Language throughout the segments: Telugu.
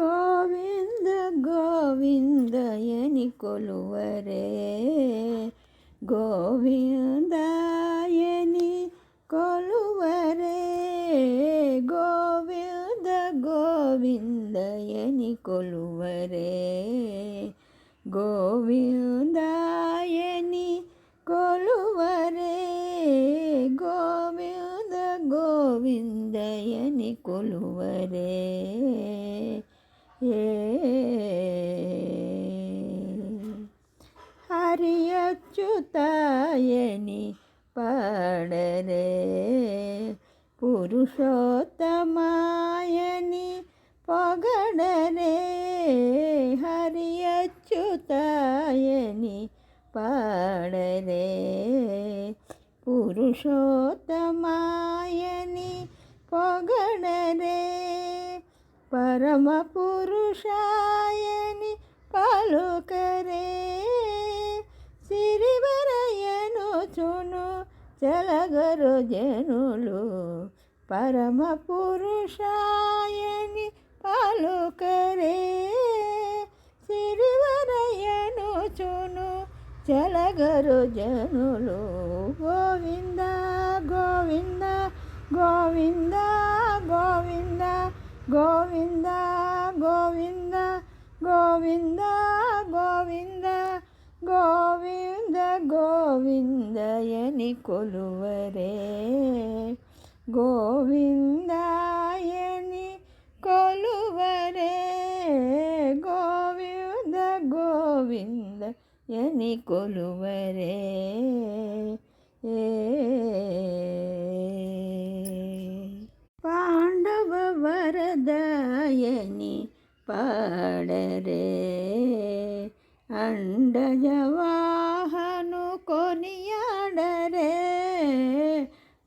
ಗೋವಿಂದ ಗೋವಿಂದ ಎನಿ ಕೊಲುವರೆ ಗೋವಿಂದ ಎನಿ ಕೊಲುವರೆ ಗೋವಿಂದ ಗೋವಿಂದ ಎನಿ ಕೊಲುವರೆ ಗೋವಿಂದ ಎನಿ ಕೊಲುವರೆ ಗೋವಿಂದ ಗೋವಿಂದ ಎನಿ ಕೊಲುವರೆ ഹരിയച്യുതയനി പാടരേ. പുരുഷോത്തമായനി പകടരേ. ഹരിയച്യുതയനി പാടരേ. പുരുഷോത്തമായനി പക పరమ పురుషాయని పలుకరే. సిరివరయను చును చలగరు జనులు పరమ పురుషాయని పలుకరే. సిరివరయను చును చలగరు జనులు గోవింద గోవింద గోవింద గోవింద గోవింద గోవింద గోవింద గోవింద గోవింద గోవిందయని కొలువరే. గోవిందాయని కొలువరే. గోవింద గోవింద ఎని కొలువరే. ఏ పాండవ వరదాయని పాడరే అండజవాహను కొనియాడరే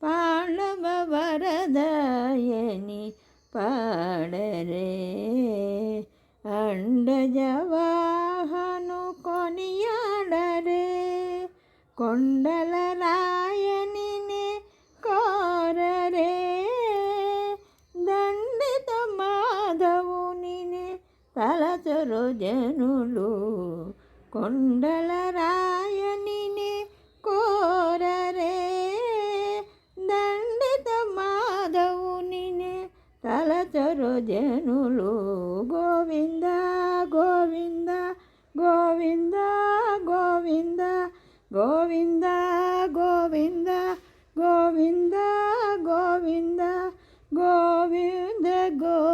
పాండవ వరదాయని పాడరే అండజవాహను కొనియాడరే కొండల కొందరు జనులు? కొండల రాయని కోరరే. దండిత మాధవుని తలచరు జనులు. గోవింద గోవింద గోవింద గోవింద గోవింద గోవింద గోవింద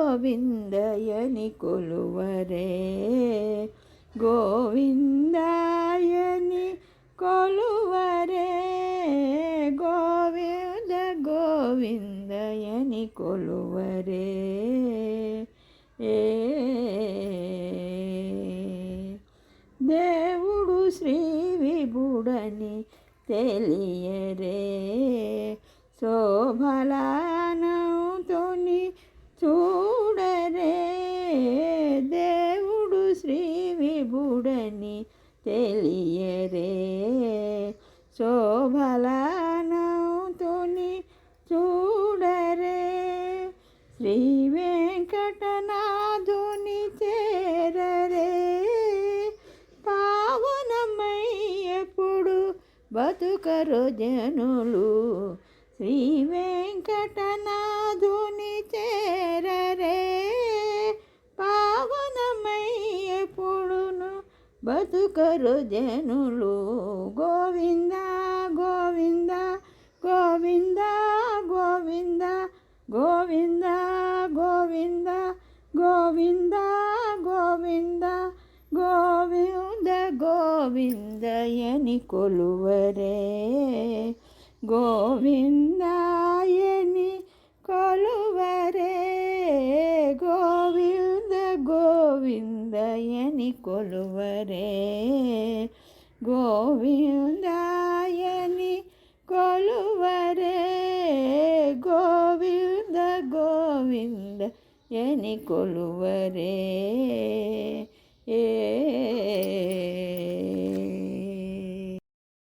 గోవిందయని కొలువరే. గోవిందాయని కొలువరే. గోవింద గోవిందయని కొలువరే. ఏ దేవుడు శ్రీ విభుడని తెలియరే. శోభలానతోని చూ బుడని తెలియరే. శోభలానతోని చూడరే. శ్రీ వెంకటనాథుని చేరరే. పావనమయ్యప్పుడు బతుకరు జనులు. శ్రీ వెంకటనాథుని చే బతుకరు జనులు. గోవింద గోవింద గోవింద గోవింద గోవింద గోవింద గోవింద గోవింద గోవింద గోవిందయని కొలువరే. గోవిందాయని ಗೋವಿಂದ ಎನಿಕೊಲುವರೇ ಗೋವಿಂದ ಎನಿಕೊಲುವರೇ ಗೋವಿಂದ ಗೋವಿಂದ ಎನಿಕೊಲುವರೇ ಏ